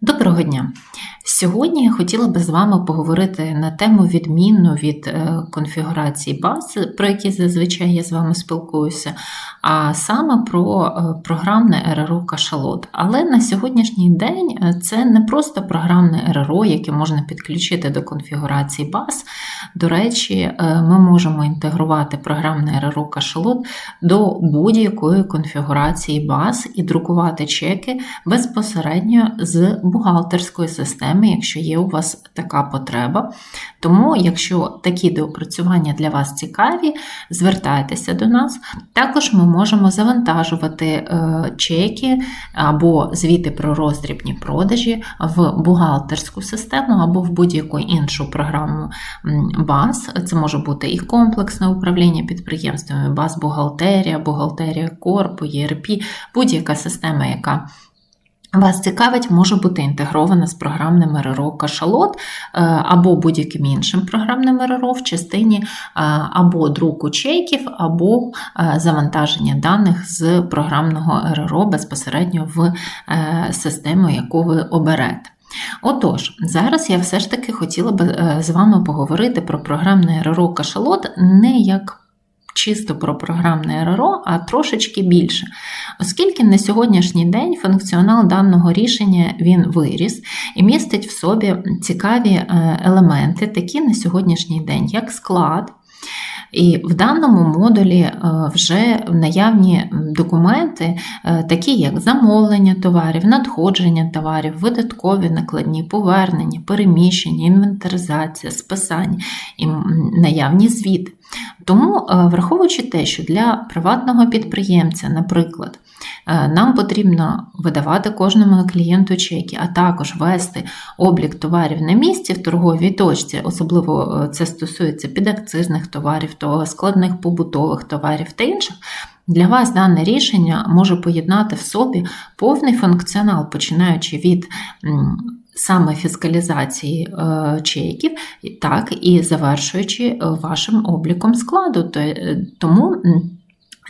Доброго дня! Сьогодні я хотіла би з вами поговорити на тему відмінну від е, конфігурації баз, про які зазвичай я з вами спілкуюся, а саме про е, програмне РРО Кашалот. Але на сьогоднішній день е, це не просто програмне РРО, яке можна підключити до конфігурації баз. До речі, ми можемо інтегрувати програмне РРО Кашалот до будь-якої конфігурації баз і друкувати чеки безпосередньо з бухгалтерської системи, якщо є у вас така потреба. Тому, якщо такі доопрацювання для вас цікаві, звертайтеся до нас. Також ми можемо завантажувати е, чеки або звіти про роздрібні продажі в бухгалтерську систему або в будь-яку іншу програму баз. Це може бути і комплексне управління підприємствами, баз бухгалтерія, бухгалтерія корпу, ЄРП, будь-яка система, яка вас цікавить, може бути інтегрована з програмним РРО Кашалот е, або будь-яким іншим програмним РРО в частині е, або друку чеків, або е, завантаження даних з програмного РРО безпосередньо в систему, яку ви оберете. Отож, зараз я все ж таки хотіла би з вами поговорити про програмне РРО Кашалот не як чисто про програмне РРО, а трошечки більше. Оскільки на сьогоднішній день функціонал даного рішення він виріс і містить в собі цікаві е, елементи, такі на сьогоднішній день, як склад. І в даному модулі е, вже наявні документи, е, такі як замовлення товарів, надходження товарів, видаткові накладні, повернення, переміщення, інвентаризація, списання і наявні звіти. Тому, е, враховуючи те, що для приватного підприємця, наприклад, нам потрібно видавати кожному клієнту чеки, а також вести облік товарів на місці в торговій точці, особливо е, це стосується підакцизних товарів, то складних побутових товарів та інших. Для вас дане рішення може поєднати в собі повний функціонал, починаючи від саме фіскалізації е, чеків, так і завершуючи е, вашим обліком складу. Е, тому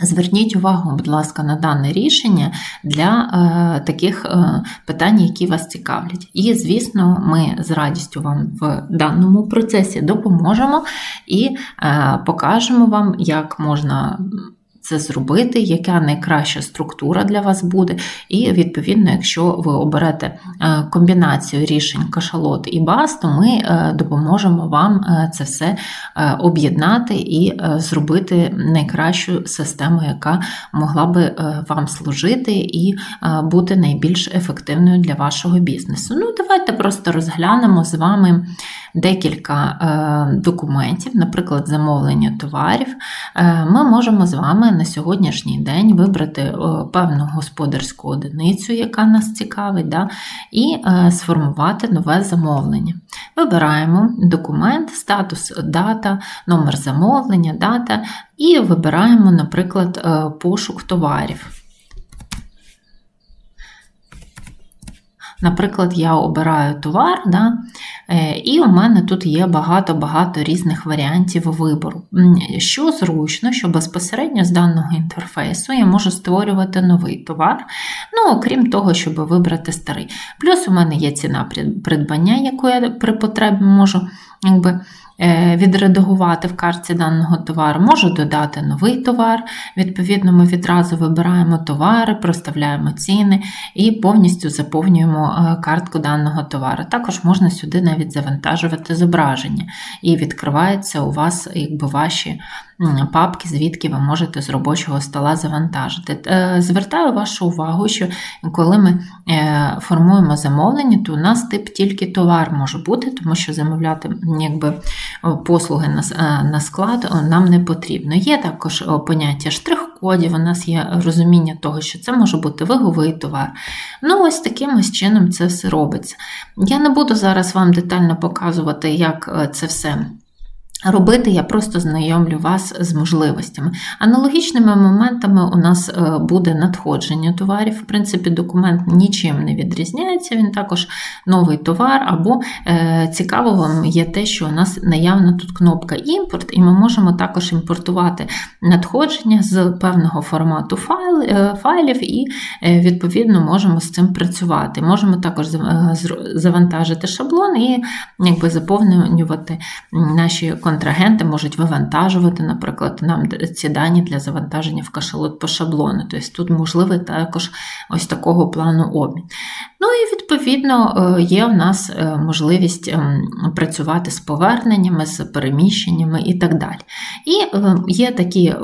Зверніть увагу, будь ласка, на дане рішення для е, таких е, питань, які вас цікавлять. І, звісно, ми з радістю вам в даному процесі допоможемо і е, покажемо вам, як можна це зробити, яка найкраща структура для вас буде. І, відповідно, якщо ви оберете е, комбінацію рішень кашалот і бас, то ми е, допоможемо вам е, це все об'єднати і зробити найкращу систему, яка могла би вам служити і бути найбільш ефективною для вашого бізнесу. Ну, давайте просто розглянемо з вами декілька документів, наприклад, замовлення товарів. Ми можемо з вами на сьогоднішній день вибрати е, певну господарську одиницю, яка нас цікавить, да, і е, сформувати нове замовлення. Вибираємо документ, статус дата, номер замовлення, дата, і вибираємо, наприклад, е, пошук товарів. Наприклад, я обираю товар, да, е, і у мене тут є багато-багато різних варіантів вибору. Що зручно, що безпосередньо з даного інтерфейсу я можу створювати новий товар, ну, окрім того, щоб вибрати старий. Плюс у мене є ціна придбання, яку я при потребі можу якби, Е, відредагувати в картці даного товару, можу додати новий товар. Відповідно, ми відразу вибираємо товари, проставляємо ціни і повністю заповнюємо е, картку даного товару. Також можна сюди навіть завантажувати зображення, і відкриваються у вас якби ваші папки, звідки ви можете з робочого стола завантажити. Е, звертаю вашу увагу, що коли ми формуємо замовлення, то у нас тип тільки товар може бути, тому що замовляти якби послуги на склад нам не потрібно. Є також поняття штрих-кодів, у нас є розуміння того, що це може бути виговий товар. Ну, ось таким ось чином це все робиться. Я не буду зараз вам детально показувати, як е, це все Робити я просто знайомлю вас з можливостями. Аналогічними моментами у нас е, буде надходження товарів. В принципі, документ нічим не відрізняється, він також новий товар, або е, цікавим є те, що у нас наявна тут кнопка імпорт, і ми можемо також імпортувати надходження з певного формату файл, е, файлів, і відповідно можемо з цим працювати. Можемо також завантажити шаблон і якби заповнювати наші контакти контрагенти можуть вивантажувати, наприклад, нам ці дані для завантаження в кашалот по шаблону. Тобто тут можливий також ось такого плану обмін. Ну і відповідно е, є в нас е, можливість ем, працювати з поверненнями, з переміщеннями і так далі. І е, є такі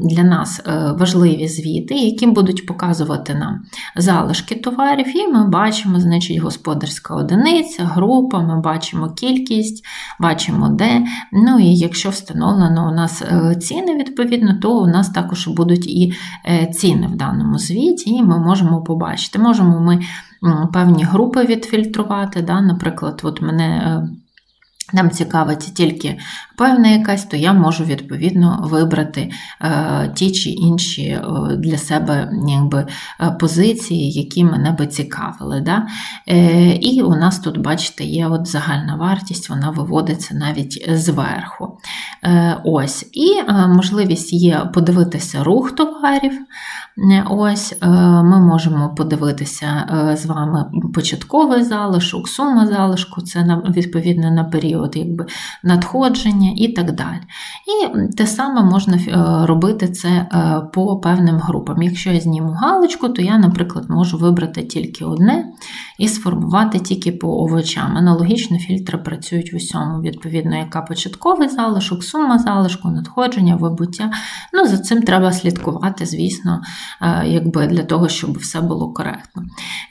для нас важливі звіти, які будуть показувати нам залишки товарів, і ми бачимо, значить, господарська одиниця, група, ми бачимо кількість, бачимо де. Ну і якщо встановлено у нас ціни, відповідно, то у нас також будуть і ціни в даному звіті, і ми можемо побачити. Можемо ми певні групи відфільтрувати. Да? Наприклад, от мене. Нам цікавить тільки певна якась, то я можу відповідно вибрати е, ті чи інші е, для себе якби, е, позиції, які мене би цікавили. Да? І у нас тут, бачите, є от загальна вартість, вона виводиться навіть зверху. Ось. І можливість є подивитися рух товарів. Ось Ми можемо подивитися з вами початковий залишок, сума залишку, це відповідно на період якби, надходження і так далі. І те саме можна е, робити це по певним групам. Якщо я зніму галочку, то я, наприклад, можу вибрати тільки одне і сформувати тільки по овочам. Аналогічно фільтри працюють в усьому, відповідно, яка початковий залишок, сума залишку, надходження, вибуття. Ну, За цим треба слідкувати, звісно. Е, якби для того, щоб все було коректно.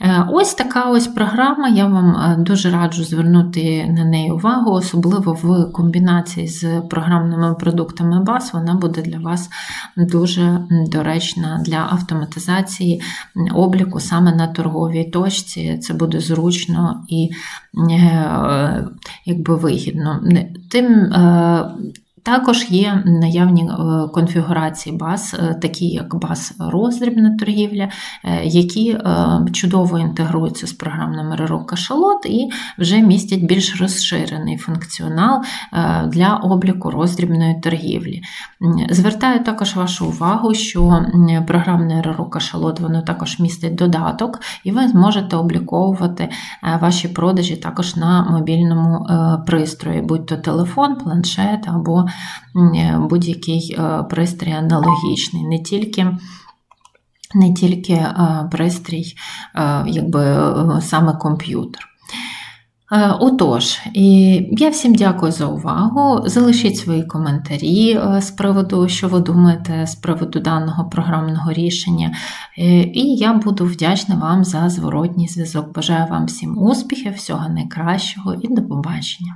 Е, ось така ось програма. Я вам е, дуже раджу звернути на неї увагу, особливо в комбінації з програмними продуктами БАС, вона буде для вас дуже доречна для автоматизації обліку саме на торговій точці. Це буде зручно і якби вигідно. Тим також є наявні е, конфігурації баз, е, такі як баз роздрібна торгівля, е, які чудово інтегруються з програмним РРО кашалот і вже містять більш розширений функціонал для обліку роздрібної торгівлі. Звертаю також вашу увагу, що програмне РРО кашалот воно також містить додаток, і ви зможете обліковувати ваші продажі також на мобільному пристрої, будь то телефон, планшет або будь-який е, пристрій аналогічний, не тільки. Не тільки е, пристрій, якби саме комп'ютер. Отож, я всім дякую за увагу. Залишіть свої коментарі з приводу, що ви думаєте з приводу даного програмного рішення. І я буду вдячна вам за зворотній зв'язок. Бажаю вам всім успіхів, всього найкращого і до побачення!